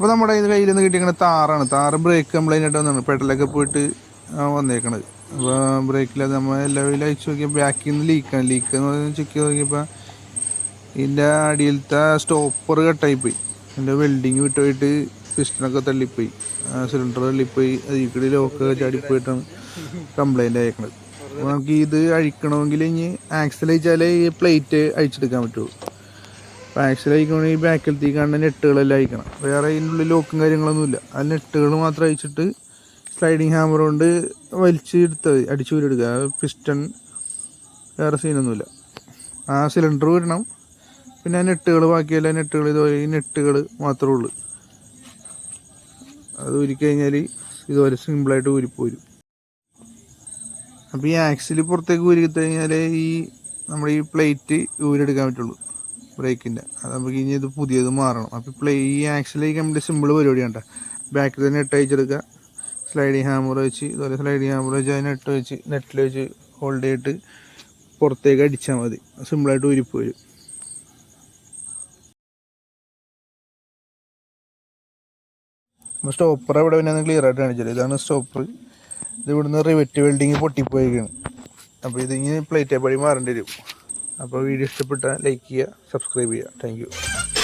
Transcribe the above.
അപ്പോൾ നമ്മുടെ ഇത് കയ്യിൽ നിന്ന് കിട്ടിയിരിക്കുന്ന താറാണ് താറ് ബ്രേക്ക് കംപ്ലൈന്റ് ആയിട്ട് വന്നാണ് പെട്ടലൊക്കെ പോയിട്ട് വന്നേക്കണത്. അപ്പോൾ ബ്രേക്കിൽ നമ്മൾ എല്ലാവരും അയച്ചു നോക്കിയാൽ ബാക്കിൽ നിന്ന് ലീക്കാണ് ലീക്ക് എന്ന് പറഞ്ഞാൽ ചെക്ക് ചെയ്ത് നോക്കിയപ്പോൾ ഇതിന്റെ അടിയിലത്തെ സ്റ്റോപ്പർ കട്ടായി പോയി. ഇതിന്റെ വെൽഡിങ് വിട്ടുപോയിട്ട് പിസ്റ്റനൊക്കെ തള്ളിപ്പോയി. സിലിണ്ടർ തള്ളിപ്പോയി. അതിക്കടി കൂടി ലോക്ക് ചാടിപ്പോയിട്ടാണ് കംപ്ലൈന്റ് അയക്കണത്. അപ്പോൾ നമുക്ക് ഇത് അഴിക്കണമെങ്കിൽ ഇനി ആക്സിൽ അയച്ചാലേ ഈ പ്ലേറ്റ് അഴിച്ചെടുക്കാൻ പറ്റുള്ളൂ. അപ്പോൾ ആക്സിൽ ബാക്കിലത്തെ ബാക്കിലത്തേക്ക് കാണുന്ന നെട്ടുകളെല്ലാം അയക്കണം. വേറെ അതിനുള്ളിൽ ലോക്കും കാര്യങ്ങളൊന്നുമില്ല. ആ നെട്ടുകൾ മാത്രം അയച്ചിട്ട് സ്ലൈഡിങ് ഹാമർ കൊണ്ട് വലിച്ച് എടുത്താൽ മതി. അടിച്ചു ഊരെടുക്കുക പിസ്റ്റൺ വേറെ സീനൊന്നുമില്ല ആ സിലിണ്ടർ വരണം പിന്നെ ആ നെട്ടുകൾ ബാക്കിയെല്ലാം നെട്ടുകൾ ഇതുപോലെ ഈ നെട്ടുകൾ മാത്രമേ ഉള്ളൂ. അത് ഊരിക്കഴിഞ്ഞാൽ ഇതുപോലെ സിമ്പിളായിട്ട് ഊരിപ്പോരും അപ്പോൾ ഈ ആക്സിൽ പുറത്തേക്ക് ഊരിക്കഴിഞ്ഞാൽ ഈ നമ്മുടെ ഈ പ്ലേറ്റ് ഊരെടുക്കാൻ പറ്റുള്ളൂ. ബ്രേക്കിന്റെ. അത് നമുക്ക് ഇനി ഇത് പുതിയത് മാറണം. അപ്പോൾ ഇപ്പോൾ ഈ ആക്സിലേക്ക് നമ്മുടെ സിമ്പിൾ പരിപാടിയാണ് കേട്ടോ ബാക്കിൽ തന്നെ നെട്ട് അയച്ചെടുക്കുക സ്ലൈഡിങ് ഹാമർ വെച്ച് ഇതുപോലെ സ്ലൈഡിങ് ഹാമർ വെച്ച് അത് നെട്ട് വെച്ച് നെറ്റിൽ വെച്ച് ഹോൾഡ് ചെയ്തിട്ട് പുറത്തേക്ക് അടിച്ചാൽ മതി. സിമ്പിളായിട്ട് ഉരിപ്പ് വരും. സ്റ്റോപ്പർ ഇവിടെ പിന്നെ ക്ലിയർ ആയിട്ട് കാണിച്ചത് ഇതാണ് സ്റ്റോപ്പർ ഇത് ഇവിടുന്ന് റിവെറ്റ് വെൽഡിങ് പൊട്ടിപ്പോയിരിക്കുകയാണ് അപ്പോൾ ഇതിങ്ങനെ പ്ലേറ്റേ പടി മാറേണ്ടി വരും. അപ്പോൾ വീഡിയോ ഇഷ്ടപ്പെട്ടാൽ ലൈക്ക് ചെയ്യുക സബ്സ്ക്രൈബ് ചെയ്യുക. താങ്ക്